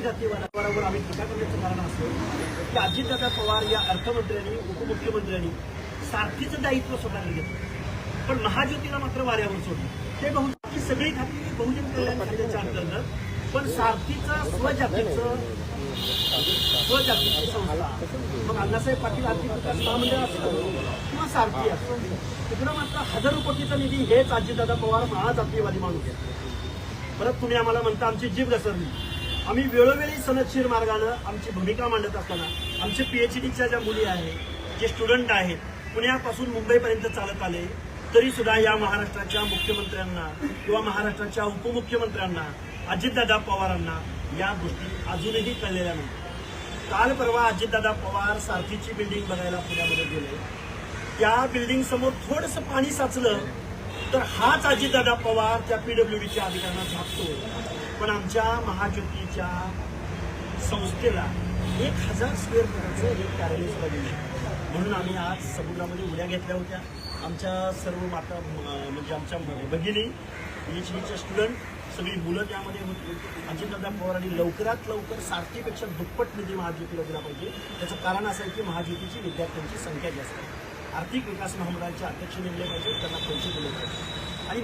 जातीवादावर आम्ही टीका करण्याचं कारण असं की अजितदादा पवार या अर्थमंत्र्यांनी उपमुख्यमंत्र्यांनी सारखीचं दायित्व स्वतःला घेतलं. पण महाज्योतीला मात्र वाऱ्यावर सोडलं. ते बहुजन सगळी खाती बहुजन कल्याण खात्याच्या अंतर्गत पण सारथीचं स्वजातीचं स्वजातीची संस्था मग अण्णासाहेब पाटील आर्थिक विकास महामंडळ असतं किंवा सारथी असतं तिकडं मात्र हजारो कोटीचा निधी हेच अजितदादा पवार महाजातीयवादी माणूस आहेत परत तुम्ही आम्हाला म्हणता आमची जीभ घसरली. आम्ही वेळोवेळी सनदशीर मार्गानं आमची भूमिका मांडत असताना आमचे डीच्या ज्या मुली आहेत जे स्टुडंट आहेत पुण्यापासून मुंबईपर्यंत चालत आले तरी सुद्धा या महाराष्ट्राच्या मुख्यमंत्र्यांना किंवा महाराष्ट्राच्या उपमुख्यमंत्र्यांना अजितदादा पवारांना या गोष्टी अजूनही कळलेल्या नाही काल परवा अजितदादा पवार सारथीची बिल्डिंग बघायला पुण्यामध्ये गेले. त्या बिल्डिंग समोर थोडंसं पाणी साचलं तर हाच अजितदादा पवार त्या पीडब्ल्यूडीच्या अधिकाऱ्यांना झापतो पण आमच्या महाज्योतीच्या संस्थेला एक हजार स्क्वेअर फुटाचं एक कार्यालय सुद्धा दिलं म्हणून आम्ही आज समुद्रामध्ये उड्या घेतल्या होत्या. आमच्या सर्व माता म्हणजे आमच्या भगिनी एच डीच्या स्टुडंट सगळी मुलं त्यामध्ये होती. अजितदादा पवारांनी लवकरात लवकर सारथीपेक्षा दुप्पट निधी महाज्योतीला दिला पाहिजे. त्याचं कारण असं आहे की महाज्योतीची विद्यार्थ्यांची संख्या जास्त आहे. आर्थिक विकास महामंडळाचे अध्यक्ष नेमले पाहिजे त्यांना पैसे दिले पाहिजे आणि